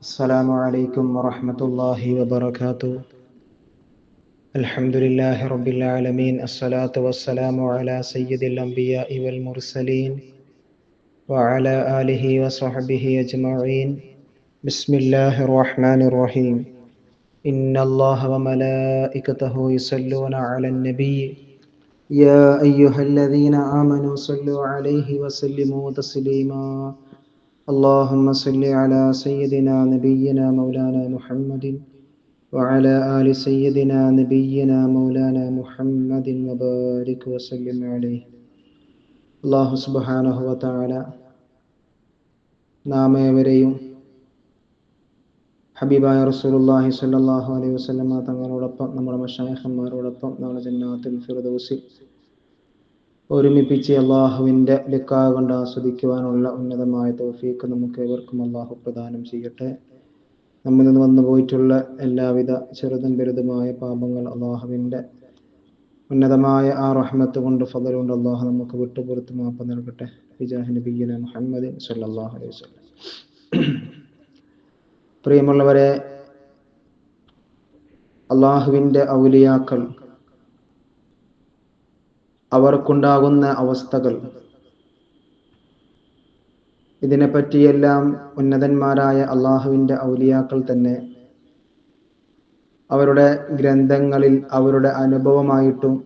السلام عليكم ورحمة الله وبركاته. الحمد لله رب العالمين الصلاة والسلام على سيد الأنبياء والمرسلين وعلى آله وصحبه أجمعين. بسم الله الرحمن الرحيم. إن الله وملائكته يصلون على النبي. يا أيها الذين آمنوا صلوا عليه وسلموا تسليما. اللهم صل على سيدنا نبينا مولانا محمد وعلى آل سيدنا نبينا مولانا محمد وبارك وسلم عليه അള്ളാഹു സുബാനഹു വതാല നാം ഏവരെയും ഹബീബായ റസൂലുള്ളാഹി സ്വല്ലല്ലാഹു അലൈഹി വസല്ലമ തങ്ങളോടൊപ്പം നമ്മുടെ മഷായഹന്മാരോടൊപ്പം നാളെ ജന്നാത്തുൽ ഫിർദൗസിൽ ഒരുമിപ്പിച്ച് അള്ളാഹുവിന്റെ ലിക്കാ കൊണ്ട് ആസ്വദിക്കുവാനുള്ള ഉന്നതമായ തോഫീക്ക് നമുക്ക് ഏവർക്കും അള്ളാഹു പ്രദാനം ചെയ്യട്ടെ. നമ്മിൽ നിന്ന് വന്നു പോയിട്ടുള്ള എല്ലാവിധ ചെറുതും വലുതുമായ പാപങ്ങൾ അള്ളാഹുവിന്റെ ഉന്നതമായ ആ റഹ്മത്ത് കൊണ്ട് ഫضൽ കൊണ്ട് അള്ളാഹു നമുക്ക് വിട്ടുപുറത്ത് മാപ്പ് നൽകട്ടെ. മുഹമ്മദ് അലൈഹി പ്രിയമുള്ളവരെ അള്ളാഹുവിന്റെ ഔലിയാക്കൾ അവർക്കുണ്ടാകുന്ന അവസ്ഥകൾ. ഇതിനെപ്പറ്റിയെല്ലാം ഉന്നതന്മാരായ അള്ളാഹുവിന്റെ ഔലിയാക്കൾ തന്നെ അവരുടെ ഗ്രന്ഥങ്ങളിൽ അവരുടെ അനുഭവമായിട്ടും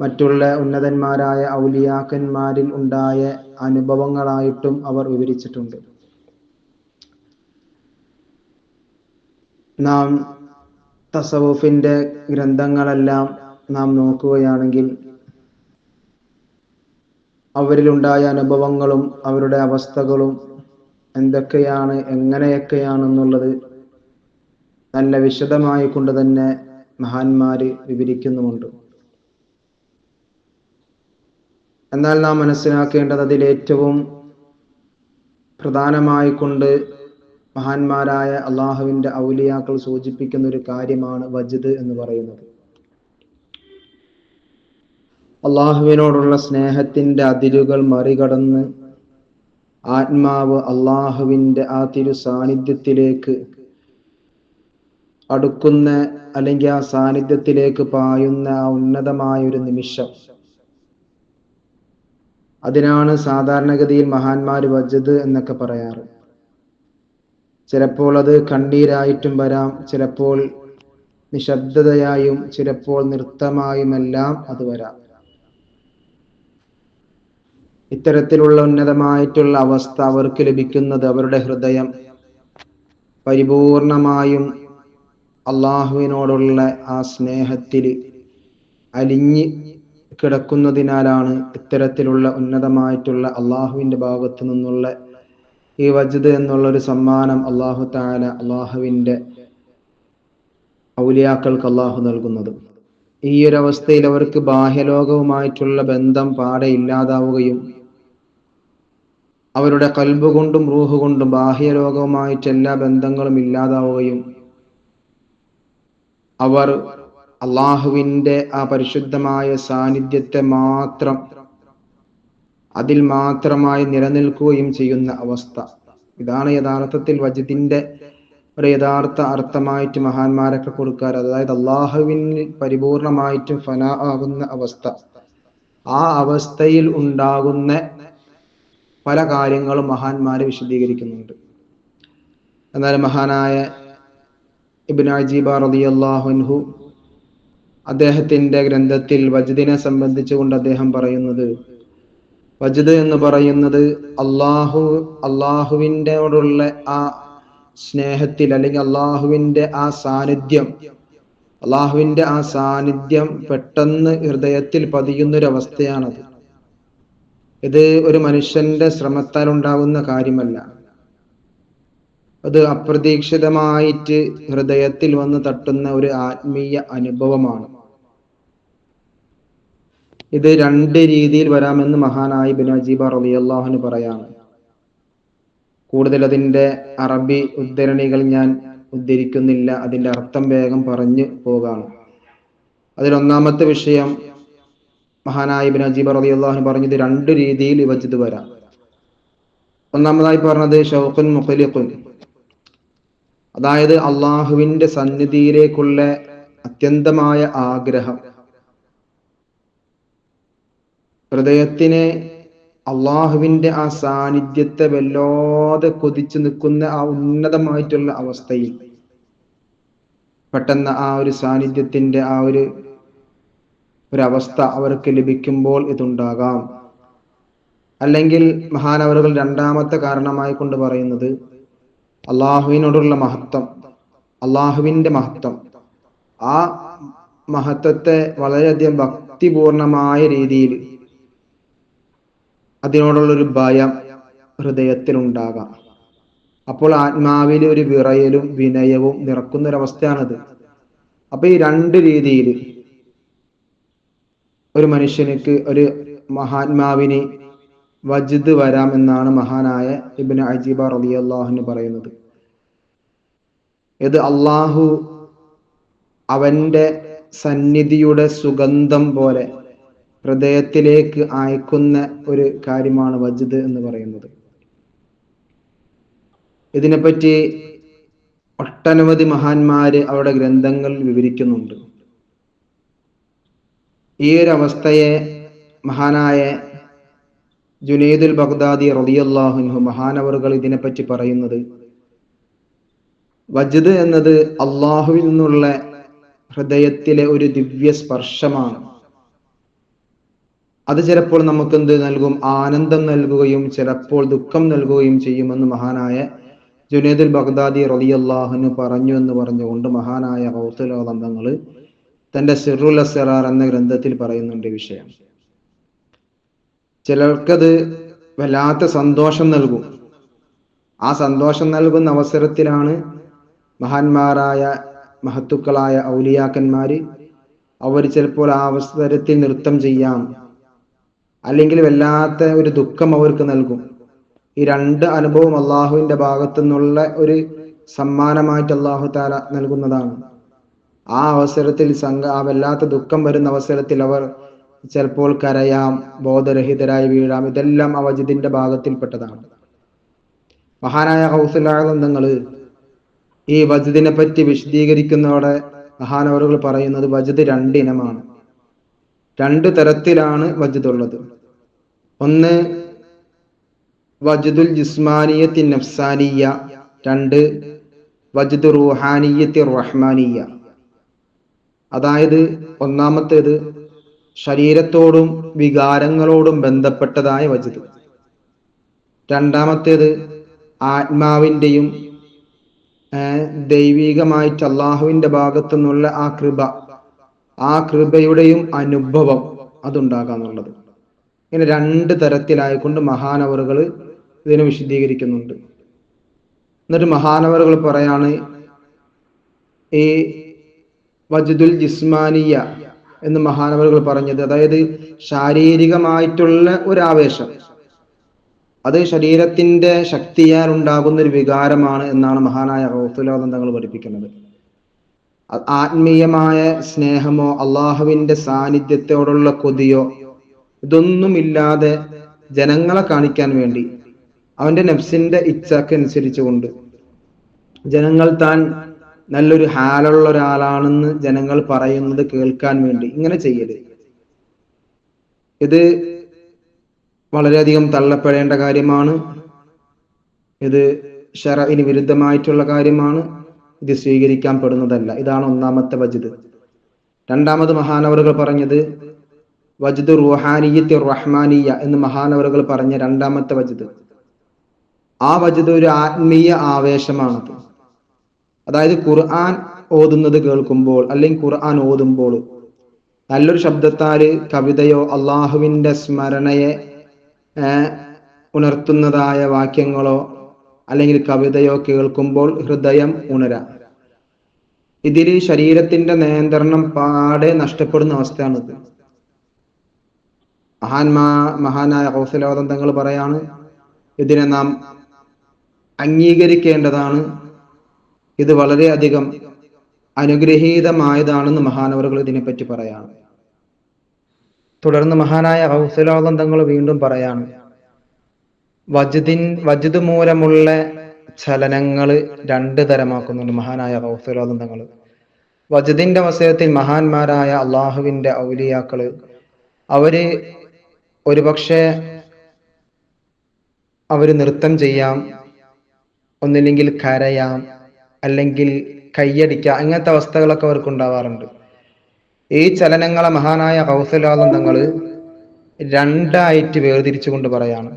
മറ്റുള്ള ഉന്നതന്മാരായ ഔലിയാക്കന്മാരിൽ ഉണ്ടായ അനുഭവങ്ങളായിട്ടും അവർ വിവരിച്ചിട്ടുണ്ട്. നാം തസവുഫിന്റെ ഗ്രന്ഥങ്ങളെല്ലാം നാം നോക്കുകയാണെങ്കിൽ അവരിലുണ്ടായ അനുഭവങ്ങളും അവരുടെ അവസ്ഥകളും എന്തൊക്കെയാണ് എങ്ങനെയൊക്കെയാണെന്നുള്ളത് നല്ല വിശദമായി കൊണ്ട് തന്നെ മഹാന്മാര് വിവരിക്കുന്നുമുണ്ട്. എന്നാൽ നാം മനസ്സിലാക്കേണ്ടത് അതിൽ ഏറ്റവും പ്രധാനമായി കൊണ്ട് മഹാന്മാരായ അള്ളാഹുവിന്റെ ഔലിയാക്കൾ സൂചിപ്പിക്കുന്ന ഒരു കാര്യമാണ് വജിദ് എന്ന് പറയുന്നത്. അള്ളാഹുവിനോടുള്ള സ്നേഹത്തിന്റെ അതിരുകൾ മറികടന്ന് ആത്മാവ് അള്ളാഹുവിന്റെ ആ തിരു സാന്നിധ്യത്തിലേക്ക് അടുക്കുന്ന അല്ലെങ്കിൽ ആ സാന്നിധ്യത്തിലേക്ക് പായുന്ന ആ ഉന്നതമായ ഒരു നിമിഷം. അതിനാണ് സാധാരണഗതിയിൽ മഹാന്മാർ വജത് എന്നൊക്കെ പറയാറ്. ചിലപ്പോൾ അത് കണ്ണീരായിട്ടും വരാം ചിലപ്പോൾ നിശബ്ദതയായും ചിലപ്പോൾ നൃത്തമായുമെല്ലാം അത് വരാം. ഇത്തരത്തിലുള്ള ഉന്നതമായിട്ടുള്ള അവസ്ഥ അവർക്ക് ലഭിക്കുന്നത് അവരുടെ ഹൃദയം പരിപൂർണമായും അള്ളാഹുവിനോടുള്ള ആ സ്നേഹത്തിൽ അലിഞ്ഞ് കിടക്കുന്നതിനാലാണ് ഇത്തരത്തിലുള്ള ഉന്നതമായിട്ടുള്ള അള്ളാഹുവിന്റെ ഭാഗത്തു നിന്നുള്ള ഈ വജുദ് എന്നുള്ളൊരു സമ്മാനം അള്ളാഹു താല അള്ളാഹുവിന്റെ ഔലിയാക്കൾക്ക് അള്ളാഹു നൽകുന്നത്. ഈ ഒരു അവസ്ഥയിൽ അവർക്ക് ബാഹ്യലോകവുമായിട്ടുള്ള ബന്ധം പാടെ ഇല്ലാതാവുകയും അവരുടെ കൽബ് കൊണ്ടും റൂഹ് കൊണ്ടും ബാഹ്യലോകവുമായിട്ട് എല്ലാ ബന്ധങ്ങളും ഇല്ലാതാവുകയും അവർ അള്ളാഹുവിന്റെ ആ പരിശുദ്ധമായ സാന്നിധ്യത്തെ മാത്രം അതിൽ മാത്രമായി നിലനിൽക്കുകയും ചെയ്യുന്ന അവസ്ഥ. ഇതാണ് യഥാർത്ഥത്തിൽ വജിദിന്റെ ഒരു യഥാർത്ഥ അർത്ഥമായിട്ട് മഹാന്മാരൊക്കെ കൊടുക്കാറ്. അതായത് അള്ളാഹുവിന് പരിപൂർണമായിട്ടും ഫന ആകുന്ന അവസ്ഥ. ആ അവസ്ഥയിൽ ഉണ്ടാകുന്ന പല കാര്യങ്ങളും മഹാന്മാര് വിശദീകരിക്കുന്നുണ്ട്. എന്നാൽ മഹാനായ ഇബിൻ അജീബ റളിയല്ലാഹുൻഹു അദ്ദേഹത്തിന്റെ ഗ്രന്ഥത്തിൽ വജദിനെ സംബന്ധിച്ചുകൊണ്ട് അദ്ദേഹം പറയുന്നത് വജദ് എന്ന് പറയുന്നത് അള്ളാഹു അള്ളാഹുവിന്റെയോടുള്ള ആ സ്നേഹത്തിൽ അല്ലെങ്കിൽ അള്ളാഹുവിന്റെ ആ സാന്നിധ്യം അള്ളാഹുവിന്റെ ആ സാന്നിധ്യം പെട്ടെന്ന് ഹൃദയത്തിൽ പതിയുന്നൊരവസ്ഥയാണത്. ഇത് ഒരു മനുഷ്യന്റെ ശ്രമത്താൽ ഉണ്ടാകുന്ന കാര്യമല്ല. അത് അപ്രതീക്ഷിതമായിട്ട് ഹൃദയത്തിൽ വന്ന് തട്ടുന്ന ഒരു ആത്മീയ അനുഭവമാണ്. ഇത് രണ്ട് രീതിയിൽ വരാമെന്ന് മഹാനായി ബിൻ അജീബ അള്ളാഹുന് പറയാണ്. കൂടുതൽ അതിന്റെ അറബി ഉദ്ധരണികൾ ഞാൻ ഉദ്ധരിക്കുന്നില്ല അതിന്റെ അർത്ഥം വേഗം പറഞ്ഞു പോകാണ് അതിലൊന്നാമത്തെ വിഷയം മഹാനായ ഇബ്നു അജീബ് റളിയല്ലാഹു പറഞ്ഞത് രണ്ട് രീതിയിൽ വിഭജിത് വരാം ഒന്നാമതായി പറഞ്ഞത് ഷൗഖുൻ മുഖലിഖുൻ. അതായത് അള്ളാഹുവിന്റെ സന്നിധിയിലേക്കുള്ള അത്യന്തമായ ആഗ്രഹം. ഹൃദയത്തിനെ അള്ളാഹുവിന്റെ ആ സാന്നിധ്യത്തെ വല്ലാതെ കൊതിച്ചു നിൽക്കുന്ന ആ ഉന്നതമായിട്ടുള്ള അവസ്ഥയിൽ പെട്ടെന്ന് ആ ഒരു സാന്നിധ്യത്തിന്റെ ആ ഒരു ഒരവസ്ഥ അവർക്ക് ലഭിക്കുമ്പോൾ ഇതുണ്ടാകാം. അല്ലെങ്കിൽ മഹാനവറുകൾ രണ്ടാമത്തെ കാരണമായി കൊണ്ട് പറയുന്നത് അള്ളാഹുവിനോടുള്ള മഹത്വം അള്ളാഹുവിന്റെ മഹത്വം. ആ മഹത്വത്തെ വളരെയധികം ഭക്തിപൂർണമായ രീതിയിൽ അതിനോടുള്ളൊരു ഭയം ഹൃദയത്തിലുണ്ടാകാം. അപ്പോൾ ആത്മാവിൽ ഒരു വിറയലും വിനയവും നിറക്കുന്ന ഒരവസ്ഥയാണത് അപ്പൊ ഈ രണ്ട് രീതിയിൽ ഒരു മനുഷ്യനിക്ക് ഒരു മഹാത്മാവിന് വജ്ദ് വരാം എന്നാണ് മഹാനായ ഇബിന് അജീബ റബി അള്ളാഹുന് പറയുന്നത്. ഇത് അള്ളാഹു അവന്റെ സന്നിധിയുടെ സുഗന്ധം പോലെ ഹൃദയത്തിലേക്ക് അയക്കുന്ന ഒരു കാര്യമാണ് വജ്ദ് എന്ന് പറയുന്നത്. ഇതിനെപ്പറ്റി ഒട്ടനവധി മഹാന്മാര് അവരുടെ ഗ്രന്ഥങ്ങൾ വിവരിക്കുന്നുണ്ട്. ഈ ഒരു അവസ്ഥയെ മഹാനായ ജുനൈദുൽ ബഗ്ദാദി റളിയല്ലാഹുൻഹു മഹാനവറുകൾ ഇതിനെപ്പറ്റി പറയുന്നത് വജ്ദ് എന്നത് അള്ളാഹുവിൽ നിന്നുള്ള ഹൃദയത്തിലെ ഒരു ദിവ്യ സ്പർശമാണ്. അത് ചിലപ്പോൾ നമുക്ക് എന്ത് നൽകും? ആനന്ദം നൽകുകയും ചിലപ്പോൾ ദുഃഖം നൽകുകയും ചെയ്യുമെന്ന് മഹാനായ ജുനൈദുൽ ബഗ്ദാദി റളിയല്ലാഹുനു പറഞ്ഞു എന്ന് പറഞ്ഞുകൊണ്ട് മഹാനായ ഹൗസുലോദന്തങ്ങൾ തന്റെ സിറുൽ അസറാർ എന്ന ഗ്രന്ഥത്തിൽ പറയുന്നുണ്ട് വിഷയം. ചിലർക്കത് വല്ലാത്ത സന്തോഷം നൽകും. ആ സന്തോഷം നൽകുന്ന അവസരത്തിലാണ് മഹാന്മാരായ മഹത്തുക്കളായ ഔലിയാക്കന്മാര് അവർ ചിലപ്പോൾ ആ അവസരത്തിൽ നൃത്തം ചെയ്യാം. അല്ലെങ്കിൽ വല്ലാത്ത ഒരു ദുഃഖം അവർക്ക് നൽകും. ഈ രണ്ട് അനുഭവം അള്ളാഹുവിന്റെ ഭാഗത്തു നിന്നുള്ള ഒരു സമ്മാനമായിട്ട് അള്ളാഹു താല നൽകുന്നതാണ്. ആ അവസരത്തിൽ സംഘ വല്ലാത്ത ദുഃഖം വരുന്ന അവസരത്തിൽ അവർ ചിലപ്പോൾ കരയാം ബോധരഹിതരായി വീഴാം. ഇതെല്ലാം അവജിദിന്റെ ഭാഗത്തിൽപ്പെട്ടതാണ്. മഹാനായ ഹൗസുലാനന്ദങ്ങൾ ഈ വജിദിനെ പറ്റി വിശദീകരിക്കുന്നതോടെ മഹാനവറുകൾ പറയുന്നത് വജിദ് രണ്ടിനമാണ്. രണ്ട് തരത്തിലാണ് വജുദ് ഉള്ളത് ഒന്ന് വജിദുൽ ജിസ്മാനിയത്തിൻ നഫ്സാനിയ. രണ്ട് വജിദ് റൂഹാനിയത്തി റഹ്മാനിയ. അതായത് ഒന്നാമത്തേത് ശരീരത്തോടും വികാരങ്ങളോടും ബന്ധപ്പെട്ടതായ വചനം രണ്ടാമത്തേത് ആത്മാവിന്റെയും ദൈവികമായിട്ട് അള്ളാഹുവിന്റെ ഭാഗത്തു നിന്നുള്ള ആ കൃപ ആ കൃപയുടെയും അനുഭവം അതുണ്ടാകാന്നുള്ളത്. ഇങ്ങനെ രണ്ട് തരത്തിലായിക്കൊണ്ട് മഹാനവറുകൾ ഇതിനെ വിശദീകരിക്കുന്നുണ്ട്. എന്നിട്ട് മഹാനവറുകൾ പറയാണ് ഈ വജുദുൽ ജിസ്മാനിയ എന്ന് മഹാനവറുകൾ പറഞ്ഞത്. അതായത് ശാരീരികമായിട്ടുള്ള ഒരു ആവേശം അത് ശരീരത്തിന്റെ ശക്തിയാൽ ഉണ്ടാകുന്ന ഒരു വികാരമാണ് എന്നാണ് മഹാനായ റൗസുലോദം തങ്ങൾ പഠിപ്പിക്കുന്നത്. ആത്മീയമായ സ്നേഹമോ അള്ളാഹുവിന്റെ സാന്നിധ്യത്തോടുള്ള കൊതിയോ ഇതൊന്നുമില്ലാതെ ജനങ്ങളെ കാണിക്കാൻ വേണ്ടി അവന്റെ നഫ്സിന്റെ ഇച്ഛക്കനുസരിച്ചുകൊണ്ട് ജനങ്ങൾ താൻ നല്ലൊരു ഹാലുള്ള ഒരാളാണെന്ന് ജനങ്ങൾ പറയുന്നത് കേൾക്കാൻ വേണ്ടി ഇങ്ങനെ ചെയ്യരുത് ഇത് വളരെയധികം തള്ളപ്പെടേണ്ട കാര്യമാണ്. ഇത് ഷറഇന് വിരുദ്ധമായിട്ടുള്ള കാര്യമാണ്. ഇത് സ്വീകരിക്കാൻ പെടുന്നതല്ല. ഇതാണ് ഒന്നാമത്തെ വജിത് രണ്ടാമത് മഹാനവറുകൾ പറഞ്ഞത് വജിദ് റുഹാനിയത്തി റഹ്മാനിയ എന്ന് മഹാനവറുകൾ പറഞ്ഞ രണ്ടാമത്തെ വജിത് ആ വജിത് ഒരു ആത്മീയ ആവേശമാണത്. അതായത് ഖുർആൻ ഓതുന്നത് കേൾക്കുമ്പോൾ അല്ലെങ്കിൽ ഖുർആൻ ഓതുമ്പോൾ നല്ലൊരു ശബ്ദത്താൽ കവിതയോ അള്ളാഹുവിന്റെ സ്മരണയെ ഉണർത്തുന്നതായ വാക്യങ്ങളോ അല്ലെങ്കിൽ കവിതയോ കേൾക്കുമ്പോൾ ഹൃദയം ഉണരാം. ഇതിൽ ശരീരത്തിന്റെ നിയന്ത്രണം പാടെ നഷ്ടപ്പെടുന്ന അവസ്ഥയാണിത്. മഹാന്മാ മഹാനായ ഹൗസലോദം തങ്ങൾ പറയാണ് ഇതിനെ നാം അംഗീകരിക്കേണ്ടതാണ്. ഇത് വളരെയധികം അനുഗ്രഹീതമായതാണെന്ന് മഹാനവറുകൾ ഇതിനെപ്പറ്റി പറയാണ്. തുടർന്ന് മഹാനായ ഹൗസലോകം തങ്ങൾ വീണ്ടും പറയാണ് വജുദിൻ വജുദ് മൂലമുള്ള ചലനങ്ങൾ രണ്ട് തരമാക്കുന്നുണ്ട് മഹാനായ ഹൗസലോകം തങ്ങൾ വജദിന്റെ അവസരത്തിൽ മഹാന്മാരായ അള്ളാഹുവിന്റെ ഔലിയാക്കൾ അവർ ഒരുപക്ഷെ അവർ നൃത്തം ചെയ്യാം ഒന്നില്ലെങ്കിൽ കരയാം അല്ലെങ്കിൽ കയ്യടിക്കുക അങ്ങനത്തെ അവസ്ഥകളൊക്കെ അവർക്ക് ഉണ്ടാവാറുണ്ട്. ഈ ചലനങ്ങളെ മഹാനായ കൗസലാദം തങ്ങൾ രണ്ടായിട്ട് വേർതിരിച്ചുകൊണ്ട് പറയാണ്.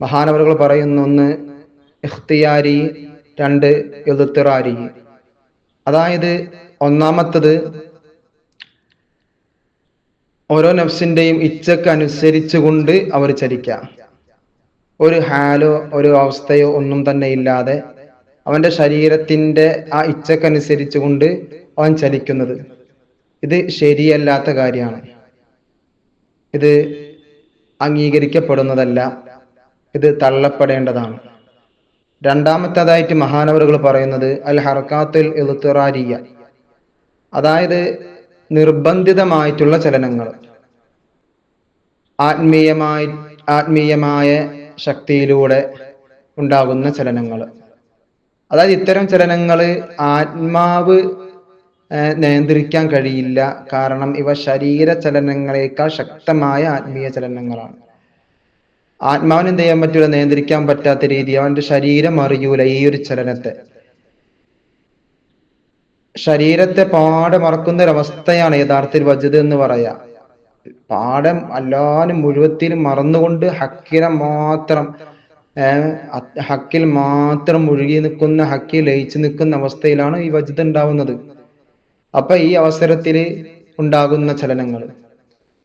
മഹാനവറുകൾ പറയുന്ന ഒന്ന് ഇഖ്തിയാരി രണ്ട് എഴുത്തിറാരി അതായത് ഒന്നാമത്തത് ഓരോ നഫ്സിന്റെയും ഇച്ഛക്ക് അനുസരിച്ചുകൊണ്ട് അവർ ചലിക്കാം ഒരു ഹാലോ ഒരു അവസ്ഥയോ ഒന്നും തന്നെ ഇല്ലാതെ അവന്റെ ശരീരത്തിന്റെ ആ ഇച്ഛക്കനുസരിച്ചുകൊണ്ട് അവൻ ചലിക്കുന്നത്. ഇത് ശരിയല്ലാത്ത കാര്യമാണ്. ഇത് അംഗീകരിക്കപ്പെടുന്നതല്ല. ഇത് തള്ളപ്പെടേണ്ടതാണ്. രണ്ടാമത്തേതായിട്ട് മഹാനവറുകൾ പറയുന്നത് അൽ ഹർക്കാത്തുൽ ഇൽത്തിറാരിയ. അതായത് നിർബന്ധിതമായിട്ടുള്ള ചലനങ്ങൾ. ആത്മീയമായി ആത്മീയമായ ശക്തിയിലൂടെ ഉണ്ടാകുന്ന ചലനങ്ങൾ. അതായത് ഇത്തരം ചലനങ്ങൾ ആത്മാവ് നിയന്ത്രിക്കാൻ കഴിയില്ല. കാരണം ഇവ ശരീര ചലനങ്ങളെക്കാൾ ശക്തമായ ആത്മീയ ചലനങ്ങളാണ്. ആത്മാവിന് എന്ത് ചെയ്യാൻ പറ്റൂല? നിയന്ത്രിക്കാൻ പറ്റാത്ത രീതി. അവന്റെ ശരീരം അറിയൂല ഈ ഒരു ചലനത്തെ. ശരീരത്തെ പാടെ മറക്കുന്ന ഒരവസ്ഥയാണ് യഥാർത്ഥത്തിൽ വജ്ജത് എന്ന് പറയാ. പാഠം അല്ലാനും മുഴുവത്തിലും മറന്നുകൊണ്ട് ഹക്കിനെ മാത്രം ഹക്കിൽ മാത്രം മുഴുകി നിൽക്കുന്ന ഹക്കിൽ ലയിച്ചു നിൽക്കുന്ന അവസ്ഥയിലാണ് ഈ വജത് ഉണ്ടാവുന്നത്. അപ്പൊ ഈ അവസരത്തിൽ ഉണ്ടാകുന്ന ചലനങ്ങൾ.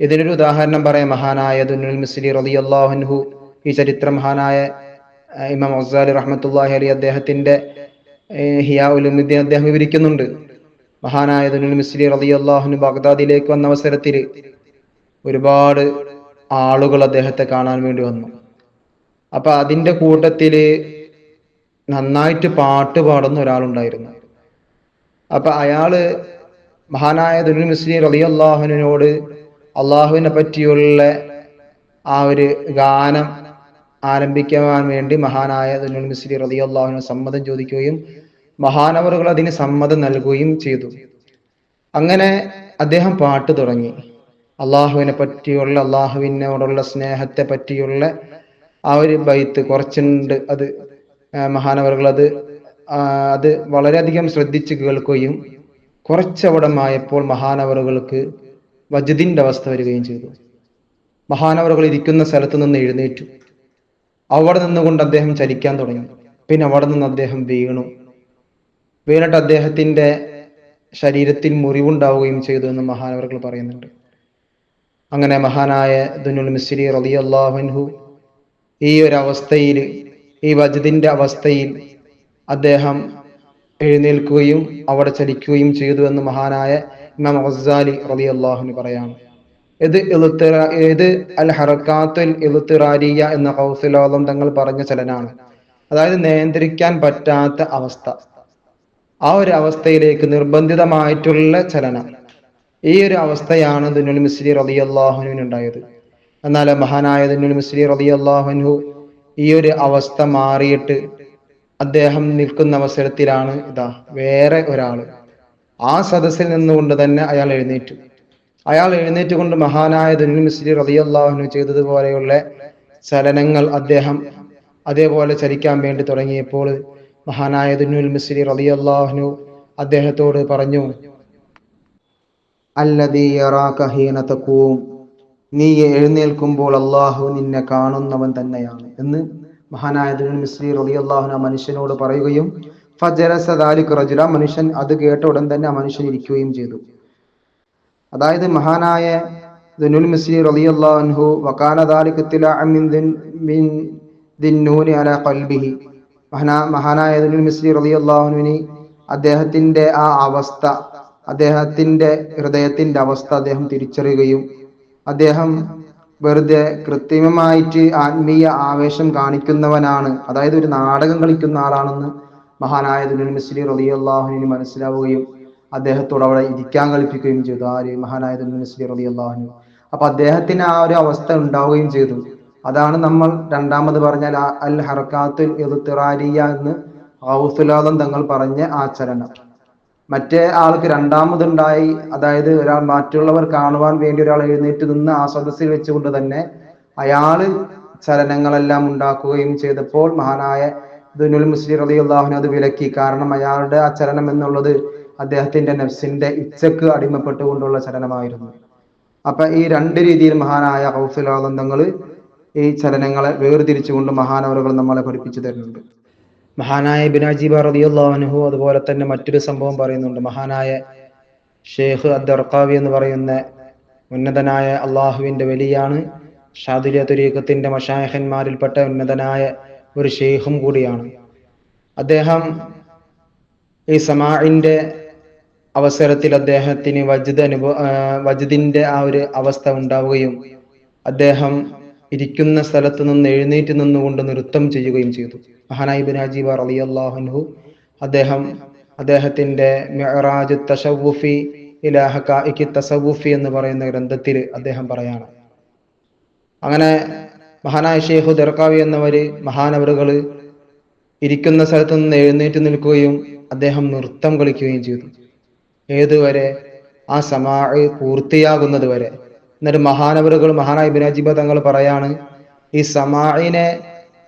ഇതിനൊരു ഉദാഹരണം പറയാം. മഹാനായ ദുനുൽ മിസ്ലി റതി റളിയല്ലാഹു ഈ ചരിത്ര മഹാനായ ഇമാം അസാലി റഹ്മത്തുല്ലാഹി അലി അദ്ദേഹത്തിന്റെ ഹിയാ ഉലുമുദ്ദീൻ അദ്ദേഹം വിവരിക്കുന്നുണ്ട്. മഹാനായ ദുനുൽ മിസ്ലി റതി അള്ളാഹുനു ബാഗ്ദാദിലേക്ക് വന്ന അവസരത്തിൽ ഒരുപാട് ആളുകൾ അദ്ദേഹത്തെ കാണാൻ വേണ്ടി വന്നു. അപ്പൊ അതിന്റെ കൂട്ടത്തിൽ നന്നായിട്ട് പാട്ട് പാടുന്ന ഒരാളുണ്ടായിരുന്നു. അപ്പൊ അയാൾ മഹാനായ ദുൽ മുസ്ലിം അലി അള്ളാഹുവിനോട് അള്ളാഹുവിനെ പറ്റിയുള്ള ആ ഒരു ഗാനം ആരംഭിക്കുവാൻ വേണ്ടി മഹാനായ ദുൽ മുസ്ലിം അലി അള്ളാഹുവിന് സമ്മതം ചോദിക്കുകയും മഹാനവറുകൾ അതിന് സമ്മതം നൽകുകയും ചെയ്തു. അങ്ങനെ അദ്ദേഹം പാട്ട് തുടങ്ങി. അള്ളാഹുവിനെ പറ്റിയുള്ള അള്ളാഹുവിനോടുള്ള സ്നേഹത്തെ പറ്റിയുള്ള ആ ഒരു ബൈത്ത് കുറച്ചുണ്ട്. അത് മഹാനവറുകൾ അത് അത് വളരെയധികം ശ്രദ്ധിച്ച് കേൾക്കുകയും കുറച്ചവിടമായപ്പോൾ മഹാനവറുകൾക്ക് വജുദിന്റെ അവസ്ഥ വരികയും ചെയ്തു. മഹാനവറുകൾ ഇരിക്കുന്ന സ്ഥലത്ത് നിന്ന് എഴുന്നേറ്റു. അവിടെ നിന്നുകൊണ്ട് അദ്ദേഹം ചലിക്കാൻ തുടങ്ങി. പിന്നെ അവിടെ നിന്ന് അദ്ദേഹം വീണു. വീണിട്ട് അദ്ദേഹത്തിന്റെ ശരീരത്തിൽ മുറിവുണ്ടാവുകയും ചെയ്തു എന്ന് മഹാനവറുകൾ പറയുന്നുണ്ട്. അങ്ങനെ മഹാനായ ദുനുൽ മിസ്രി റളിയല്ലാഹുൻഹു ഈ ഒരു അവസ്ഥയിൽ ഈ വജദിന്റെ അവസ്ഥയിൽ അദ്ദേഹം എഴുന്നേൽക്കുകയും അവിടെ ചലിക്കുകയും ചെയ്തു എന്ന് മഹാനായ ഇമാം ഗസാലി റലി അള്ളാഹുന് പറയാണ്. ഇത് ഇത് അൽ ഹറക്കാത്തുൽ ഇലുത്തിറാരിയ എന്ന കൗസലോളം തങ്ങൾ പറഞ്ഞ ചലനാണ്. അതായത് നിയന്ത്രിക്കാൻ പറ്റാത്ത അവസ്ഥ. ആ ഒരു അവസ്ഥയിലേക്ക് നിർബന്ധിതമായിട്ടുള്ള ചലനം. ഈ ഒരു അവസ്ഥയാണ് ദുനുൽ മിസ്ലി റലി അള്ളാഹുനുണ്ടായത് എന്നാൽ മഹാനായ ദുനുൽ മിസ്ലി റലി അള്ളാഹുനു ഈ ഒരു അവസ്ഥ മാറിയിട്ട് അദ്ദേഹം നിൽക്കുന്ന അവസരത്തിലാണ് ഇതാ വേറെ ഒരാൾ ആ സദസ്സിൽ നിന്നുകൊണ്ട് തന്നെ അയാൾ എഴുന്നേറ്റു. അയാൾ എഴുന്നേറ്റ് കൊണ്ട് മഹാനായ ദുനുൽ റതി അള്ളാഹുനു ചെയ്തതുപോലെയുള്ള ചലനങ്ങൾ അദ്ദേഹം അതേപോലെ ചലിക്കാൻ വേണ്ടി തുടങ്ങിയപ്പോൾ മഹാനായ ദുനുൽ മിസ്ലി അള്ളാഹുനു അദ്ദേഹത്തോട് പറഞ്ഞു അല്ലദീ യറാക ഹീന തഖൂം നീ എഴുന്നേൽക്കുമ്പോൾ അള്ളാഹു നിന്നെ കാണുന്നവൻ തന്നെയാണ് എന്ന് മഹാനായ മനുഷ്യനോട് പറയുകയും ഫജലസദാലിക് റജുല മനുഷ്യൻ അത് കേട്ട ഉടൻ തന്നെ ആ മനുഷ്യൻ ഇരിക്കുകയും ചെയ്തു. അതായത് മഹാനായ ദുനുൽ അല മഹാനായ അദ്ദേഹത്തിന്റെ ആ അവസ്ഥ അദ്ദേഹത്തിന്റെ ഹൃദയത്തിന്റെ അവസ്ഥ അദ്ദേഹം തിരിച്ചറിയുകയും അദ്ദേഹം വെറുതെ കൃത്രിമമായിട്ട് ആത്മീയ ആവേശം കാണിക്കുന്നവനാണ്. അതായത് ഒരു നാടകം കളിക്കുന്ന ആളാണെന്ന് മഹാനായ ദുനുൽ മിസ്ലി റളിയല്ലാഹുവിന് മനസ്സിലാവുകയും അദ്ദേഹത്തോട് അവിടെ ഇരിക്കാൻ കളിപ്പിക്കുകയും ചെയ്തു. ആര് മഹാനായ ദുനുൽ മിസ്ലി അള്ളാഹുനു അപ്പൊ അദ്ദേഹത്തിന് ആ ഒരു അവസ്ഥ ഉണ്ടാവുകയും ചെയ്തു. അതാണ് നമ്മൾ രണ്ടാമത് പറഞ്ഞാൽ അൽ ഹർക്കാത്തുൽ എന്ന് ഔസുലാദം തങ്ങൾ പറഞ്ഞ ആ ചലനം മറ്റേ ആൾക്ക് രണ്ടാമതുണ്ടായി. അതായത് ഒരാൾ മറ്റുള്ളവർ കാണുവാൻ വേണ്ടി ഒരാൾ എഴുന്നേറ്റ് നിന്ന് ആ സദസ്സിൽ വെച്ചുകൊണ്ട് തന്നെ അയാൾ ചലനങ്ങളെല്ലാം ഉണ്ടാക്കുകയും ചെയ്തപ്പോൾ മഹാനായ ദുനുൽ മുസ്ലിം അലി അള്ളാഹുനെ അത് വിലക്കി. കാരണം അയാളുടെ ആ ചലനം എന്നുള്ളത് അദ്ദേഹത്തിന്റെ നഫ്സിന്റെ ഇച്ഛക്ക് അടിമപ്പെട്ടുകൊണ്ടുള്ള ചലനമായിരുന്നു. അപ്പൊ ഈ രണ്ട് രീതിയിൽ മഹാനായ ഔസുലാദന്തങ്ങൾ ഈ ചലനങ്ങളെ വേർതിരിച്ചുകൊണ്ട് മഹാനവറുകൾ നമ്മളെ പഠിപ്പിച്ചു തരുന്നുണ്ട്. മഹാനായ ബിനാജീബ റതിയുള്ളാഹുനഹു അതുപോലെ തന്നെ മറ്റൊരു സംഭവം പറയുന്നുണ്ട്. മഹാനായ ഷെയ്ഖ് അദ്ദർക്കാവി എന്ന് പറയുന്ന ഉന്നതനായ അള്ളാഹുവിന്റെ വലിയാണ്. ഷാദുലിയ തുരീഖത്തിന്റെ മഷായഹന്മാരിൽപ്പെട്ട ഉന്നതനായ ഒരു ഷെയ്ഖും കൂടിയാണ്. അദ്ദേഹം ഈ സമാഇന്റെ അവസരത്തിൽ അദ്ദേഹത്തിന് വജിദ് അനുഭവ വജിദിന്റെ ആ ഒരു അവസ്ഥ ഉണ്ടാവുകയും അദ്ദേഹം ഇരിക്കുന്ന സ്ഥലത്ത് നിന്ന് എഴുന്നേറ്റ് നിന്നുകൊണ്ട് നൃത്തം ചെയ്യുകയും ചെയ്തു. മഹാനായി അജീബ് അലി അള്ളാഹുൻഹു അദ്ദേഹം അദ്ദേഹത്തിന്റെ മെഹറാജ് തഷവുഫി ഇലാഹ തസവുഫി എന്ന് പറയുന്ന ഗ്രന്ഥത്തിൽ അദ്ദേഹം പറയാണ്. അങ്ങനെ മഹാനായ ഷെയ്ഖു ദർക്കാവി എന്നവര് മഹാനവറുകൾ ഇരിക്കുന്ന സ്ഥലത്ത് നിന്ന് എഴുന്നേറ്റ് നിൽക്കുകയും അദ്ദേഹം നൃത്തം കളിക്കുകയും ചെയ്തു. ഏതുവരെ? ആ സമാ പൂർത്തിയാകുന്നത് വരെ. എന്നിട്ട് മഹാനവറുകൾ മഹാനായ ബിനാജിബ തങ്ങൾ പറയാണ് ഈ സമാഇനെ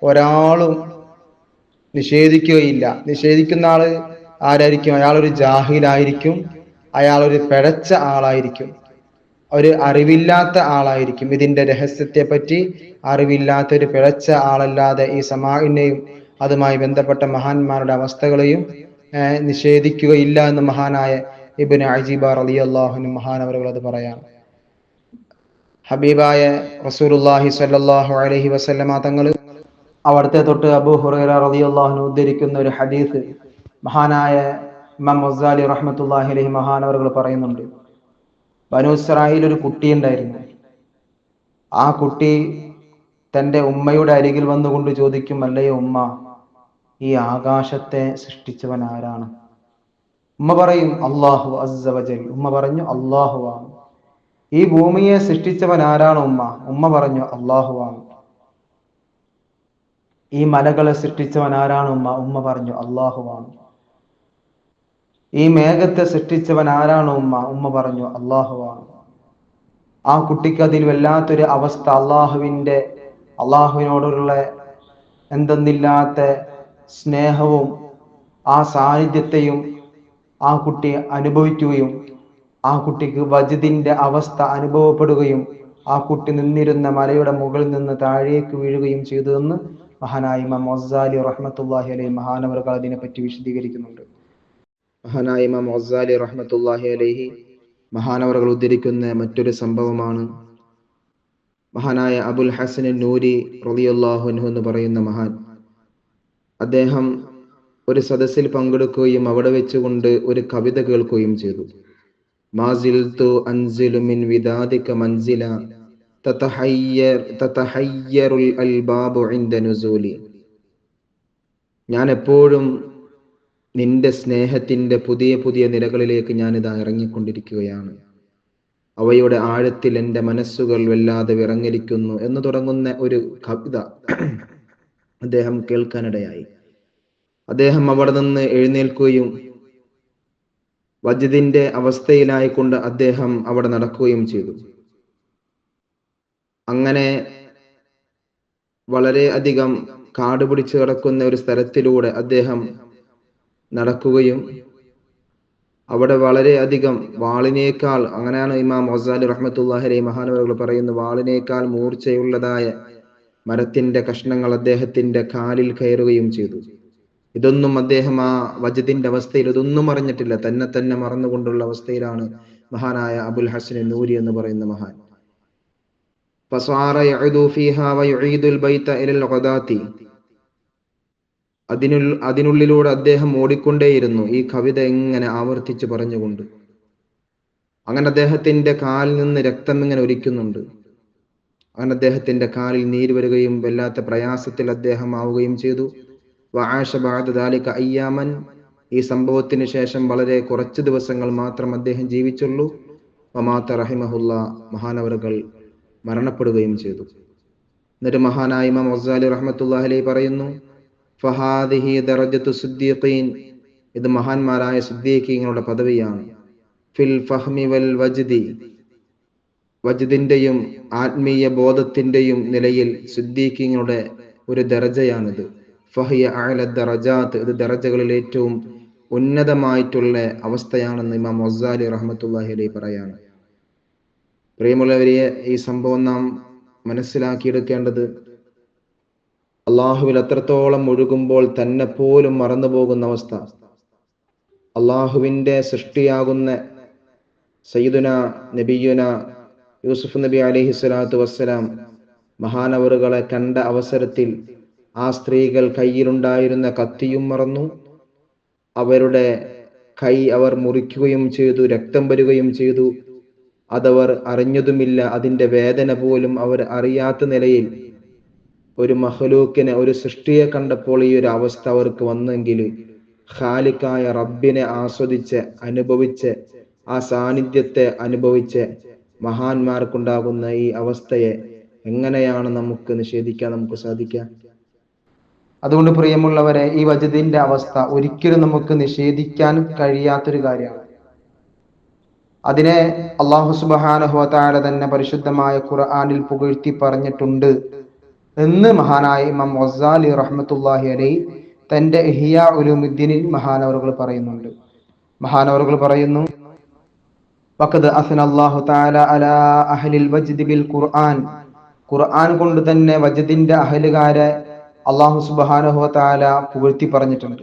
ഒരാളും നിഷേധിക്കുകയില്ല. നിഷേധിക്കുന്ന ആൾ ആരായിരിക്കും? അയാളൊരു ജാഹിലായിരിക്കും. അയാളൊരു പിഴച്ച ആളായിരിക്കും. ഒരു അറിവില്ലാത്ത ആളായിരിക്കും. ഇതിന്റെ രഹസ്യത്തെ പറ്റി അറിവില്ലാത്ത ഒരു പിഴച്ച ആളല്ലാതെ ഈ സമാഹിനെയും അതുമായി ബന്ധപ്പെട്ട മഹാന്മാരുടെ അവസ്ഥകളെയും നിഷേധിക്കുകയില്ല എന്ന് മഹാനായ ഇബിൻ അജീബ അള്ളാഹുനും മഹാനവറുകൾ അത് പറയാം ഹബീബായ റസൂലുല്ലാഹി സ്വല്ലല്ലാഹു അലൈഹി വസല്ലമ തങ്ങൾ അവിടുത്തെ തൊട്ട് അബൂ ഹുറൈറ റളിയല്ലാഹു ഉദ്ധരിക്കുന്ന ഒരു ഹദീസ് മഹാനായ ഇമാം മൊസാലി റഹ്മത്തുള്ളാഹി അലൈഹി മഹാനവറുകൾ പറയുന്നുണ്ട്. ബനു ഇസ്രായേൽ ഒരു കുട്ടി ഉണ്ടായിരുന്നു. ആ കുട്ടി തന്റെ ഉമ്മയുടെ അരികിൽ വന്നുകൊണ്ട് ചോദിക്കും അല്ലേ ഉമ്മ ഈ ആകാശത്തെ സൃഷ്ടിച്ചവൻ ആരാണ്? ഉമ്മ പറയും അള്ളാഹു അസ്സവജൽ ഉമ്മ പറഞ്ഞു അള്ളാഹു ആണ് ഈ ഭൂമിയെ സൃഷ്ടിച്ചവൻ ആരാണ് ഉമ്മ? ഉമ്മ പറഞ്ഞു അള്ളാഹു ആണ് ഈ മലകളെ സൃഷ്ടിച്ചവൻ ആരാണ് ഉമ്മ? ഉമ്മ പറഞ്ഞു അള്ളാഹു ആണ് ഈ മേഘത്തെ സൃഷ്ടിച്ചവൻ ആരാണ് ഉമ്മ? ഉമ്മ പറഞ്ഞു അള്ളാഹു ആണ് ആ കുട്ടിക്ക് അതിൽ വല്ലാത്തൊരു അവസ്ഥ. അള്ളാഹുവിന്റെ അള്ളാഹുവിനോടുള്ള എന്തെന്നില്ലാത്ത സ്നേഹവും ആ സാന്നിധ്യത്തെയും ആ കുട്ടി അനുഭവിക്കുകയും ആ കുട്ടിക്ക് വജുദിന്റെ അവസ്ഥ അനുഭവപ്പെടുകയും ആ കുട്ടി നിന്നിരുന്ന മലയുടെ മുകളിൽ നിന്ന് താഴേക്ക് വീഴുകയും ചെയ്തു എന്ന് മഹാനായ ഇമാം മൊസാലി റഹ്മത്തുല്ലാഹി അലൈഹി മഹാനവർകൾ അതിനെപ്പറ്റി വിശദീകരിക്കുന്നുണ്ട്. മഹാനായ ഇമാം മൊസാലി റഹ്മത്തുല്ലാഹി അലൈഹി മഹാനവറുകൾ ഉദ്ധരിക്കുന്ന മറ്റൊരു സംഭവമാണ് മഹാനായ അബുൽ ഹസൻ നൂരി റളിയല്ലാഹു അൻഹു എന്ന് പറയുന്ന മഹാൻ. അദ്ദേഹം ഒരു സദസ്സിൽ പങ്കെടുക്കുകയും അവിടെ വെച്ചുകൊണ്ട് ഒരു കവിത കേൾക്കുകയും ചെയ്തു. തതഹയ്യറുൽ അൽബാബു ഇൻദ നുസൂലി ഞാൻ എപ്പോഴും നിന്റെ സ്നേഹത്തിന്റെ പുതിയ പുതിയ നിരകളിലേക്ക് ഞാനിതാ ഇറങ്ങിക്കൊണ്ടിരിക്കുകയാണ്. അവയുടെ ആഴത്തിൽ എന്റെ മനസ്സുകൾ വല്ലാതെ വിറങ്ങലിക്കുന്നു എന്ന് തുടങ്ങുന്ന ഒരു കവിത അദ്ദേഹം കേൾക്കാനിടയായി. അദ്ദേഹം അവിടെ നിന്ന് എഴുന്നേൽക്കുകയും വജിദിന്റെ അവസ്ഥയിലായിക്കൊണ്ട് അദ്ദേഹം അവിടെ നടക്കുകയും ചെയ്തു. അങ്ങനെ വളരെ അധികം കാട് പിടിച്ചു കിടക്കുന്ന ഒരു സ്ഥലത്തിലൂടെ അദ്ദേഹം നടക്കുകയും അവിടെ വളരെ അധികം വാളിനേക്കാൾ അങ്ങനെയാണ് ഇമാം മൊസാലി റഹ്മത്തുല്ലാഹി മഹാനവറുകൾ പറയുന്നു വാളിനേക്കാൾ മൂർച്ചയുള്ളതായ മരത്തിന്റെ കഷ്ണങ്ങൾ അദ്ദേഹത്തിന്റെ കാലിൽ കയറുകയും ചെയ്തു. ഇതൊന്നും അദ്ദേഹം ആ വജദിന്റെ അവസ്ഥയിൽ ഇതൊന്നും അറിഞ്ഞിട്ടില്ല. തന്നെ തന്നെ മറന്നുകൊണ്ടുള്ള അവസ്ഥയിലാണ് മഹാനായ അബുൽ ഹസൻ നൂരി എന്ന് പറയുന്ന മഹാൻ. അതിനുൾ അതിനുള്ളിലൂടെ അദ്ദേഹം ഓടിക്കൊണ്ടേയിരുന്നു. ഈ കവിത എങ്ങനെ ആവർത്തിച്ച് പറഞ്ഞുകൊണ്ട്. അങ്ങനെ അദ്ദേഹത്തിന്റെ കാലിൽ നിന്ന് രക്തം ഇങ്ങനെ ഒലിക്കുന്നുണ്ട്. അങ്ങനെ അദ്ദേഹത്തിന്റെ കാലിൽ നീര് വരികയും വല്ലാത്ത പ്രയാസത്തിൽ അദ്ദേഹം ആവുകയും ചെയ്തു. വാഷബാദാലിക അയ്യാമൻ. ഈ സംഭവത്തിന് ശേഷം വളരെ കുറച്ച് ദിവസങ്ങൾ മാത്രം അദ്ദേഹം ജീവിച്ചുള്ളൂ. വമാത്ത റഹിമഹുല്ല മഹാനവറുകൾ മരണപ്പെടുകയും ചെയ്തു. എന്നിട്ട് മഹാനായ ഇമാം മൊസാലി റഹ്മത്തുല്ലാഹി അലൈഹി പറയുന്നു ഫഹാദിഹി ഇത് മഹാന്മാരായ സുദ്ദീഖീങ്ങളുടെ പദവിയാണ്. ഫിൽ ഫഹ്മി വൽ വജ്ദി. വജ്ദിന്റെയും ആത്മീയ ബോധത്തിന്റെയും നിലയിൽ സുദ്ദീഖീങ്ങളുടെ ഒരു ദറജയാണിത് ഇത് ദറജകളിൽ ഏറ്റവും ഉന്നതമായിട്ടുള്ള അവസ്ഥയാണെന്ന് ഇമാം മൊസാലി റഹ്മത്തുല്ലാഹി അലൈഹി പറയാണ്. പ്രിയമുള്ളവരെ ഈ സംഭവം നാം മനസ്സിലാക്കിയെടുക്കേണ്ടത് അള്ളാഹുവിൽ അത്രത്തോളം ഒഴുകുമ്പോൾ തന്നെ പോലും മറന്നു പോകുന്ന അവസ്ഥ. അള്ളാഹുവിന്റെ സൃഷ്ടിയാകുന്ന സയ്യിദുന നബിയുന യൂസുഫ് നബി അലിഹി സ്വലാത്തു വസ്സലാം മഹാനവറുകളെ കണ്ട അവസരത്തിൽ ആ സ്ത്രീകൾ കയ്യിലുണ്ടായിരുന്ന കത്തിയും മറന്നു. അവരുടെ കൈ അവർ മുറിക്കുകയും ചെയ്തു രക്തം വരികയും ചെയ്തു. അതവർ അറിഞ്ഞതുമില്ല. അതിന്റെ വേദന പോലും അവർ അറിയാത്ത നിലയിൽ ഒരു മഹലൂക്കിനെ ഒരു സൃഷ്ടിയെ കണ്ടപ്പോൾ ഈ ഒരു അവസ്ഥ അവർക്ക് വന്നെങ്കിൽ ഖാലിക്കായ റബ്ബിനെ ആസ്വദിച്ച് അനുഭവിച്ച് ആ സാന്നിധ്യത്തെ അനുഭവിച്ച് മഹാന്മാർക്കുണ്ടാകുന്ന ഈ അവസ്ഥയെ എങ്ങനെയാണ് നമുക്ക് നിഷേധിക്കാൻ നമുക്ക് സാധിക്കാം അതുകൊണ്ട് പ്രിയമുള്ളവരെ ഈ വജദിന്റെ അവസ്ഥ ഒരിക്കലും നമുക്ക് നിഷേധിക്കാൻ കഴിയാത്തൊരു കാര്യമാണ്. അതിനെ അള്ളാഹു സുബാനഹുവത്താല തന്നെ പരിശുദ്ധമായ ഖുർആാനിൽ പുകഴ്ത്തി പറഞ്ഞിട്ടുണ്ട്. എന്ന് മഹാനായ ഇമാം വസാലി റഹ്മത്തുല്ലാഹി അലൈ തന്റെ ഇഹിയ ഉലുമുദ്ദീനിൽ മഹാനവറുകൾ പറയുന്നുണ്ട്. മഹാനവറുകൾ പറയുന്നു വഖദ് അസ്ന അല്ലാഹു തആല അലാ അഹ്ലിൽ ബിൽ ഖുർആൻ. ഖുർആൻ കൊണ്ട് തന്നെ വജ്ദിന്റെ അഹലുകാരെ അള്ളാഹു സുബ്ഹാനഹു വതആല പുകഴ്ത്തി പറഞ്ഞിട്ടുണ്ട്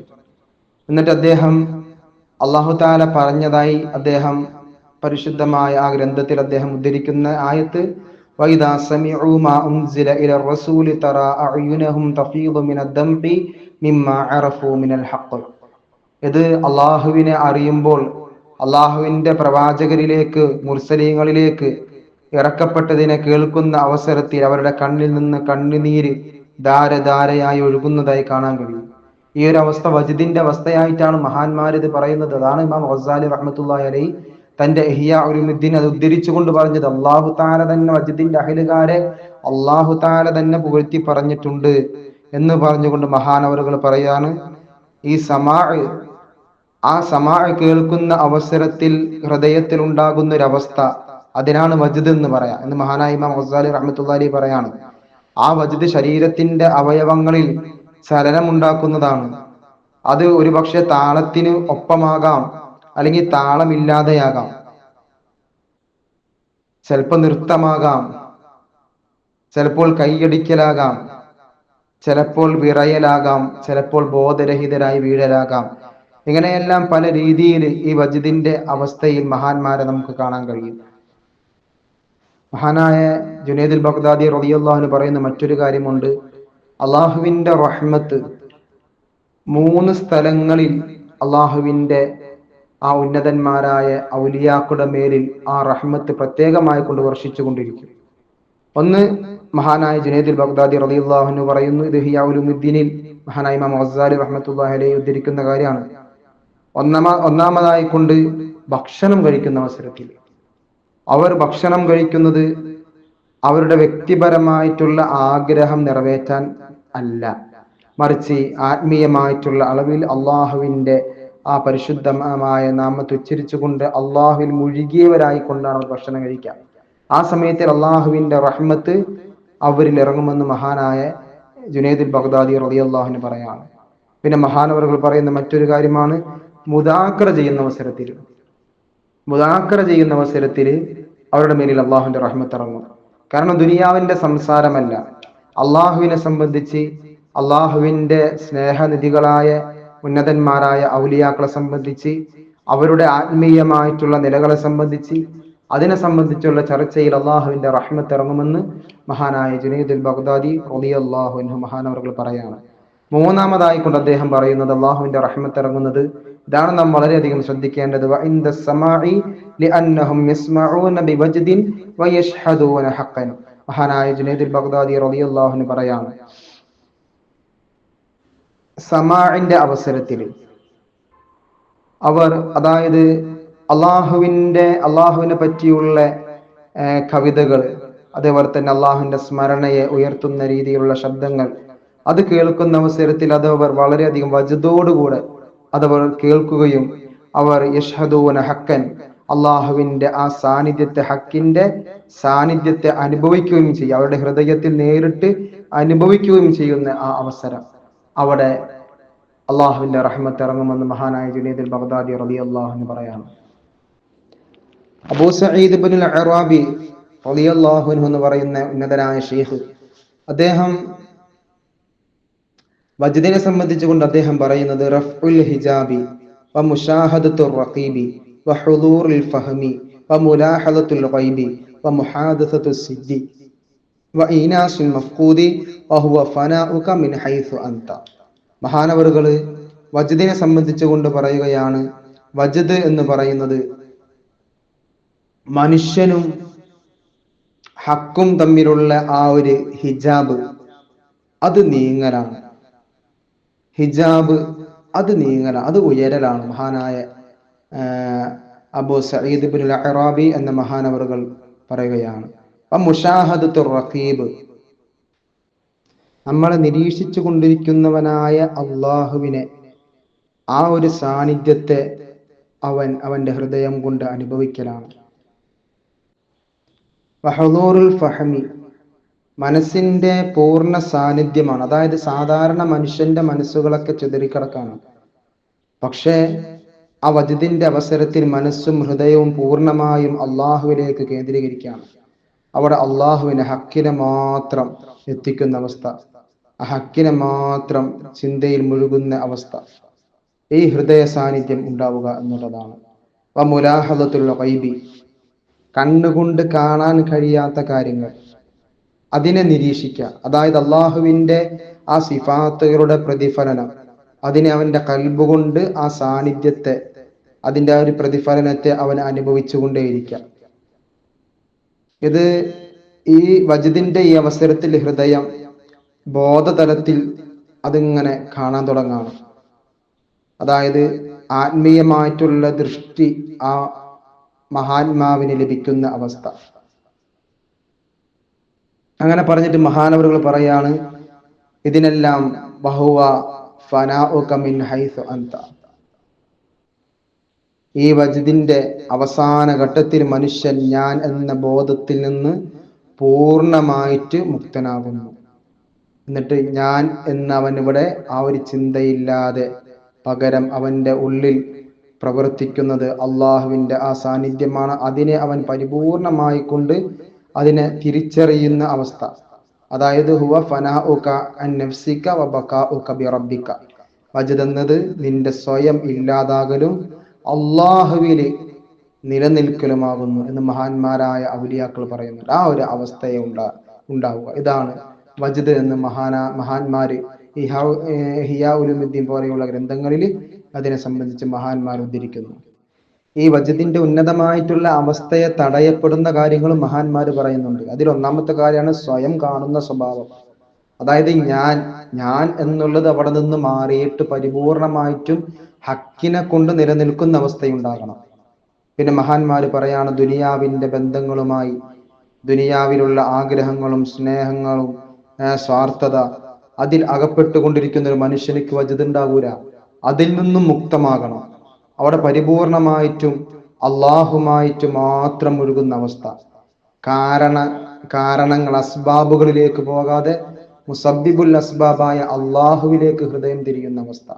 എന്നിട്ട് അദ്ദേഹം അള്ളാഹു താല പറഞ്ഞതായി അദ്ദേഹം പരിശുദ്ധമായ ആ ഗ്രന്ഥത്തിൽ അദ്ദേഹം ഉദ്ധരിക്കുന്ന ആയത്ത് وإذا سمعوا ما أنزل إلى الرسول ترى أعينهم تفيض من الدمع مما عرفوا من الحق ഇത് അള്ളാഹുവിനെ അറിയുമ്പോൾ അള്ളാഹുവിന്റെ പ്രവാചകരിലേക്ക് മുർസലീങ്ങളിലേക്ക് ഇറക്കപ്പെട്ടതിനെ കേൾക്കുന്ന അവസരത്തിൽ അവരുടെ കണ്ണിൽ നിന്ന് കണ്ണുനീര് ധാരധാരയായി ഒഴുകുന്നതായി കാണാൻ കഴിയും. ഈ ഒരു അവസ്ഥ വജിദിന്റെ അവസ്ഥയായിട്ടാണ് മഹാന്മാർ ഇത് പറയുന്നത്. അതാണ് ഇമാം ഹസാലി റഹ്മത്തുള്ളാഹി അലൈഹി തന്റെ എഹിയ ഉലുമുദ്ദീൻ അത് ഉദ്ധരിച്ചുകൊണ്ട് പറഞ്ഞത്. അള്ളാഹു താല തന്നെ വജിദിന്റെ അഹിലുകാരെ അള്ളാഹു താല തന്നെ പുകഴ്ത്തി പറഞ്ഞിട്ടുണ്ട് എന്ന് പറഞ്ഞുകൊണ്ട് മഹാനവറുകൾ പറയാണ് ഈ സമാ ആ സമാ കേൾക്കുന്ന അവസരത്തിൽ ഹൃദയത്തിൽ ഉണ്ടാകുന്ന ഒരവസ്ഥ അതിനാണ് വജിദ് എന്ന് പറയാം എന്ന് മഹാനായി ഇമാം ഹസാലി റഹ്മത്തുള്ളാഹി പറയാണ്. ആ വജിദ് ശരീരത്തിന്റെ അവയവങ്ങളിൽ ചലനം ഉണ്ടാക്കുന്നതാണ് അത് ഒരു പക്ഷെ താളത്തിന് ഒപ്പമാകാം അല്ലെങ്കിൽ താളമില്ലാതെയാകാം. ചിലപ്പോൾ നൃത്തമാകാം. ചിലപ്പോൾ കൈയടിക്കലാകാം. ചിലപ്പോൾ വിറയലാകാം. ചിലപ്പോൾ ബോധരഹിതരായി വീഴലാകാം. ഇങ്ങനെയെല്ലാം പല രീതിയിൽ ഈ വജിദിന്റെ അവസ്ഥയിൽ മഹാന്മാരെ നമുക്ക് കാണാൻ കഴിയും. മഹാനായ ജുനേദുൽ ബഗ്ദാദി റളിയല്ലാഹു പറയുന്ന മറ്റൊരു കാര്യമുണ്ട്. അള്ളാഹുവിന്റെ റഹ്മത്ത് മൂന്ന് സ്ഥലങ്ങളിൽ അള്ളാഹുവിന്റെ ആ ഉന്നതന്മാരായ ഔലിയാക്കുടെ മേലിൽ ആ റഹ്മത്ത് പ്രത്യേകമായി കൊണ്ട് വർഷിച്ചു കൊണ്ടിരിക്കും ഒന്ന് മഹാനായ ജുനേദുൽ ബഗ്ദാദി റളിയല്ലാഹു പറയുന്നു ഇത് ഹിയാഉലുദ്ദീനിൽ മഹാനായ ഇമാം ഗസാലി റഹ്മത്തുള്ളാഹി അലൈഹി ഉദ്ധരിക്കുന്ന കാര്യമാണ്. ഒന്നാമ ഒന്നാമതായി കൊണ്ട് ഭക്ഷണം കഴിക്കുന്ന അവസരത്തിൽ അവർ ഭക്ഷണം കഴിക്കുന്നത് അവരുടെ വ്യക്തിപരമായിട്ടുള്ള ആഗ്രഹം നിറവേറ്റാൻ അല്ല. മറിച്ച് ആത്മീയമായിട്ടുള്ള അളവിൽ അള്ളാഹുവിന്റെ ആ പരിശുദ്ധമായ നാമത്തെ ഉച്ചരിച്ചുകൊണ്ട് അള്ളാഹുവിൽ മുഴുകിയവരായി കൊണ്ടാണ് അവർ ഭക്ഷണം കഴിക്കുക. ആ സമയത്തിൽ അള്ളാഹുവിന്റെ റഹ്മത്ത് അവരിൽ ഇറങ്ങുമെന്ന് മഹാനായ ജുനൈദുൽ ബഗ്ദാദി റളിയല്ലാഹുവിന് പറയാണ്. പിന്നെ മഹാനവറുകൾ പറയുന്ന മറ്റൊരു കാര്യമാണ് മുദാക്ര ചെയ്യുന്ന അവസരത്തിൽ മുദാക്കറ ചെയ്യുന്ന അവസരത്തിൽ അവരുടെ മേലിൽ അള്ളാഹുവിന്റെ റഹ്മത്ത് ഇറങ്ങും. കാരണം ദുനിയാവിന്റെ സംസാരമല്ല. അള്ളാഹുവിനെ സംബന്ധിച്ച് അള്ളാഹുവിന്റെ സ്നേഹനിധികളായ ഉന്നതന്മാരായ ഔലിയാക്കളെ സംബന്ധിച്ച് അവരുടെ ആത്മീയമായിട്ടുള്ള നിലകളെ സംബന്ധിച്ച് അതിനെ സംബന്ധിച്ചുള്ള ചർച്ചയിൽ അള്ളാഹുവിന്റെ റഹ്മത്ത് ഇറങ്ങുമെന്ന് മഹാനായ ജുനൈദുൽ ബഗ്ദാദി റളിയല്ലാഹു അൻഹു മഹാനവർകൾ പറയാണ്. മൂന്നാമതായി കൊണ്ട് അദ്ദേഹം പറയുന്നത് അള്ളാഹുവിന്റെ റഹ്മത്ത് ഇറങ്ങുന്നത് ഇതാണ് നാം വളരെയധികം ശ്രദ്ധിക്കേണ്ടത്. മഹാനായ ജുനൈദുൽ ബഗ്ദാദി റളിയല്ലാഹു അൻഹു പറയാണ് സമാഇന്റെ അവസരത്തിൽ അവർ അതായത് അള്ളാഹുവിന്റെ അള്ളാഹുവിനെ പറ്റിയുള്ള കവിതകൾ അതേപോലെ തന്നെ അള്ളാഹുവിന്റെ സ്മരണയെ ഉയർത്തുന്ന രീതിയിലുള്ള ശബ്ദങ്ങൾ അത് കേൾക്കുന്ന അവസരത്തിൽ അത് അവർ വളരെയധികം വജുതോടുകൂടെ അതവർ കേൾക്കുകയും അവർ യഷ്ഹദൂന ഹക്കൻ അള്ളാഹുവിന്റെ ആ സാന്നിധ്യത്തെ ഹക്കിന്റെ സാന്നിധ്യത്തെ അനുഭവിക്കുകയും ചെയ്യും അവരുടെ ഹൃദയത്തിൽ നേരിട്ട് അനുഭവിക്കുകയും ചെയ്യുന്ന ആ അവസരം. അവിടെ അള്ളാഹുവിന്റെ റഹ്മത്ത് ഇറങ്ങുമെന്ന് മഹാനായ ജുനീദുൽ ബഗ്ദാദി റബി അള്ളാഹുന്ന് പറയാണ്. അബൂ സഈദ് ഇബ്നുൽ അറാബി റളിയല്ലാഹു അൻഹു എന്ന് പറയുന്ന ഉന്നതനായ ഷെയ്ഖ് അദ്ദേഹം വജ്ദിനെ സംബന്ധിച്ചുകൊണ്ട് അദ്ദേഹം പറയുന്നത് റഫ്ഉൽ ഹിജാബി വ മുഷാഹദത്തു റഖീബി വ ഹുദൂറുൽ ഫഹമി വ മുലാഹദത്തുൽ ഖൈബി വ മുഹാദസത്തു സിദ്ദി വ ഈനാസുൽ മഫ്കൂദി വ ഹുവ ഫനാഉക മിൻ ഹൈസു അൻത മഹാനവറുകൾ വജ്ദിനെ സംബന്ധിച്ചുകൊണ്ട് പറയുകയാണ് വജ്ദ് എന്ന് പറയുന്നത് മനുഷ്യനും ഹക്കും തമ്മിലുള്ള ആ ഒരു ഹിജാബ് അത് നീങ്ങലാണ്. ഹിജാബ് അത് നീങ്ങല അത് ഉയരലാണ്. മഹാനായ അബു സഈദ് ബിൻ അറാബി എന്ന മഹാനവറുകൾ പറയുകയാണ് മുഷാഹദത്തു റഖീബ്. നമ്മളെ നിരീക്ഷിച്ചു കൊണ്ടിരിക്കുന്നവനായ അള്ളാഹുവിനെ ആ ഒരു സാന്നിധ്യത്തെ അവൻ അവന്റെ ഹൃദയം കൊണ്ട് അനുഭവിക്കലാണ്. ഫഹമി മനസ്സിന്റെ പൂർണ സാന്നിധ്യമാണ്. അതായത് സാധാരണ മനുഷ്യന്റെ മനസ്സുകളൊക്കെ ചിതറിക്കിടക്കാണ്. പക്ഷേ ആ വജുദിന്റെ അവസരത്തിൽ മനസ്സും ഹൃദയവും പൂർണമായും അള്ളാഹുവിലേക്ക് കേന്ദ്രീകരിക്കുകയാണ്. അവിടെ അള്ളാഹുവിനെ ഹക്കിനെ മാത്രം എത്തിക്കുന്ന അവസ്ഥ. ആ ഹക്കിനെ മാത്രം ചിന്തയിൽ മുഴുകുന്ന അവസ്ഥ. ഈ ഹൃദയ സാന്നിധ്യം ഉണ്ടാവുക എന്നുള്ളതാണ്. മുലാഹദത്തുള്ള വൈബി കണ്ണുകൊണ്ട് കാണാൻ കഴിയാത്ത കാര്യങ്ങൾ. അതിനെ നിരീക്ഷിക്കുക. അതായത് അള്ളാഹുവിന്റെ ആ സിഫാത്തുകളുടെ പ്രതിഫലനം. അതിനെ അവന്റെ കൽബുകൊണ്ട് ആ സാന്നിധ്യത്തെ അതിന്റെ ആ ഒരു പ്രതിഫലനത്തെ അവൻ അനുഭവിച്ചു കൊണ്ടേയിരിക്കുക ഇത് ഈ വജിദിന്റെ ഈ അവസരത്തിൽ ഹൃദയം ബോധതലത്തിൽ അതിങ്ങനെ കാണാൻ തുടങ്ങാണ്. അതായത് ആത്മീയമായിട്ടുള്ള ദൃഷ്ടി ആ മഹാത്മാവിന് ലഭിക്കുന്ന അവസ്ഥ. അങ്ങനെ പറഞ്ഞിട്ട് മഹാനവറുകൾ പറയാണ് ഇതിനെല്ലാം ബഹുവ മിൻ ഹൈസു അന്ത. ഈ വജിദിന്റെ അവസാന ഘട്ടത്തിൽ മനുഷ്യൻ ഞാൻ എന്ന ബോധത്തിൽ നിന്ന് പൂർണമായിട്ട് മുക്തനാകുന്നു. എന്നിട്ട് ഞാൻ എന്ന് അവൻ ഇവിടെ ആ ഒരു ചിന്തയില്ലാതെ പകരം അവന്റെ ഉള്ളിൽ പ്രവർത്തിക്കുന്നത് അള്ളാഹുവിന്റെ ആ സാന്നിധ്യമാണ്. അതിനെ അവൻ പരിപൂർണമായി കൊണ്ട് അതിനെ തിരിച്ചറിയുന്ന അവസ്ഥ. അതായത് ഹുവ വ ഉക വജദ് നിന്റെ സ്വയം ഇല്ലാതാകലും അള്ളാഹുവിൽ നിലനിൽക്കലുമാകുന്നു എന്ന് മഹാന്മാരായ ഔലിയാക്കൾ പറയുന്നുണ്ട്. ആ ഒരു അവസ്ഥയെ ഉണ്ടാ ഉണ്ടാവുക. ഇതാണ് വജദ് എന്ന് മഹാന മഹാന്മാര് ഹിയാ ഉലുമുദ്ദീൻ പോലെയുള്ള ഗ്രന്ഥങ്ങളിൽ അതിനെ സംബന്ധിച്ച് മഹാന്മാർ ഉദ്ധരിക്കുന്നു. ഈ വജദിന്റെ ഉന്നതമായിട്ടുള്ള അവസ്ഥയെ തടയപ്പെടുന്ന കാര്യങ്ങളും മഹാന്മാർ പറയുന്നുണ്ട്. അതിൽ ഒന്നാമത്തെ കാര്യമാണ് സ്വയം കാണുന്ന സ്വഭാവം. അതായത് ഞാൻ ഞാൻ എന്നുള്ളത് അവിടെ നിന്ന് മാറിയിട്ട് പരിപൂർണമായിട്ടും ഹക്കിനെ കൊണ്ട് നിലനിൽക്കുന്ന അവസ്ഥയുണ്ടാകണം. പിന്നെ മഹാന്മാർ പറയാണ് ദുനിയാവിന്റെ ബന്ധങ്ങളുമായി ദുനിയാവിലുള്ള ആഗ്രഹങ്ങളും സ്നേഹങ്ങളും സ്വാർത്ഥത അതിൽ അകപ്പെട്ടുകൊണ്ടിരിക്കുന്ന ഒരു മനുഷ്യനിക്ക് വജതുണ്ടാകൂല അതിൽ നിന്നും മുക്തമാകണം. അവിടെ പരിപൂർണമായിട്ടും അള്ളാഹുമായിട്ട് മാത്രം ഒഴുകുന്ന അവസ്ഥ. കാരണ കാരണങ്ങൾ അസ്ബാബുകളിലേക്ക് പോകാതെ മുസബിബുൽ അസ്ബാബായ അള്ളാഹുവിലേക്ക് ഹൃദയം തിരിയുന്ന അവസ്ഥ.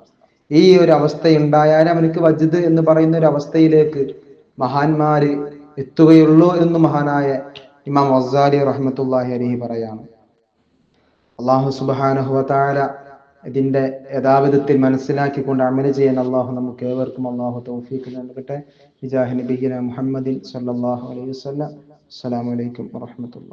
ഈ ഒരു അവസ്ഥ ഉണ്ടായാൽ അവനക്ക് വജ്ദ് എന്ന് പറയുന്ന ഒരു അവസ്ഥയിലേക്ക് മഹാന്മാര് എത്തുകയുള്ളൂ എന്ന് മഹാനായ ഇമാം വസാലി റഹ്മത്തുല്ലാഹി അലഹി പറയാണ്. അള്ളാഹു സുബാനഹുവല ഇതിന്റെ യഥാവിധത്തിൽ മനസ്സിലാക്കിക്കൊണ്ട് അമല ചെയ്യാൻ അള്ളാഹു നമുക്ക് ഏവർക്കും അള്ളാഹു തൗഫീഖ് നൽകട്ടെ. വിജാഹി നബിഹിന മുഹമ്മദിൻ സല്ലല്ലാഹു അലൈഹി വസല്ലം. അസ്സലാമു അലൈക്കും വറഹ്മത്തുള്ളാഹി